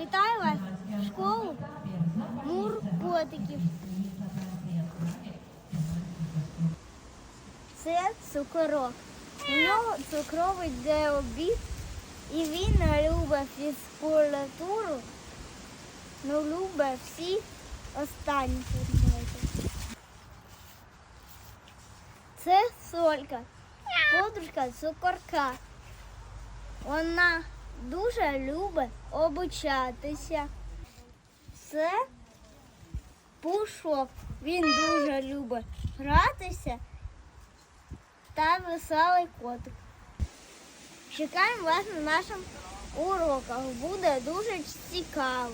Вітаю вас в школу Мур котиків. Це цукорок. У нього цукровий діабет і він любить фізкультуру, але любить всі останні предмети. Це солька, подружка цукорка. Вона дуже любить обучатися. Це пушок. Він дуже любить гратися та веселий котик. Чекаємо вас на наших уроках. Буде дуже цікаво.